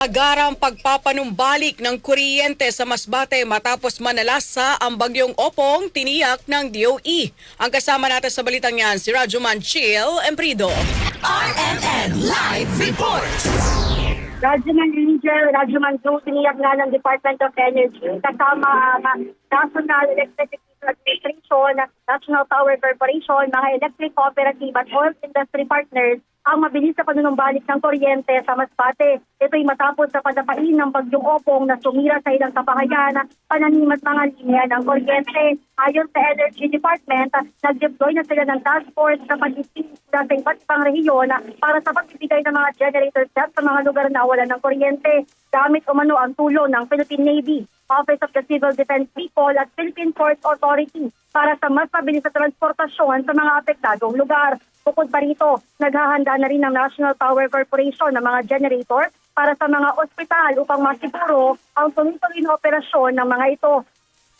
Agarang pagpapanumbalik ng kuryente sa Masbate matapos manalasa ang bagyong Opong tiniyak ng DOE. Ang kasama natin sa balitang yan si Rajuman Chill Emprido. RNN Live Report! Rajuman Angel, Rajuman Blue, tiniyak nga ng Department of Energy kasama ang National Electricity Administration, National Power Corporation, mga electric cooperative at oil industry partners ang mabilis sa panunumbalik ng kuryente sa Masbate. Ito'y matapos sa padapain ng bagyong opong na sumira sa ilang kabahayan, pananim at mga linya ng kuryente. Ayon sa Energy Department, nag-deploy na sila ng task force sa pag-isip sa iba't ibang rehiyon para sa pagbibigay ng mga generator sets sa mga lugar na wala ng kuryente. Gamit umano ang tulong ng Philippine Navy, Office of the Civil Defense People at Philippine Ports Authority para sa mas mabilis na transportasyon sa mga apektadong lugar. Bukod pa rito, naghahanda na rin ng National Power Corporation ng mga generator para sa mga ospital upang masiguro ang tuloy-tuloy na operasyon ng mga ito.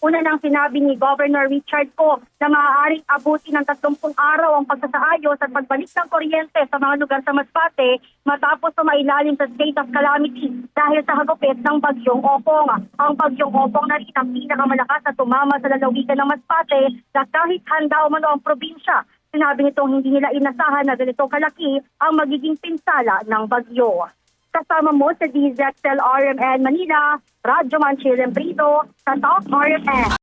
Una nang sinabi ni Governor Richard Ko na maaaring abuti ng 30 araw ang pagsasaayos at pagbalik ng kuryente sa mga lugar sa Masbate matapos sumailalim sa state of calamity dahil sa hagupit ng bagyong Opong. Ang bagyong Opong na rin ang pinakamalakas na tumama sa lalawigan ng Masbate na kahit handa umano ang probinsya. Sinabi nitong hindi nila inasahan na ganito kalaki ang magiging pinsala ng bagyo. Kasama mo sa DZXL RMN Manila, Radyo Manchil Brito, sa Top RMN.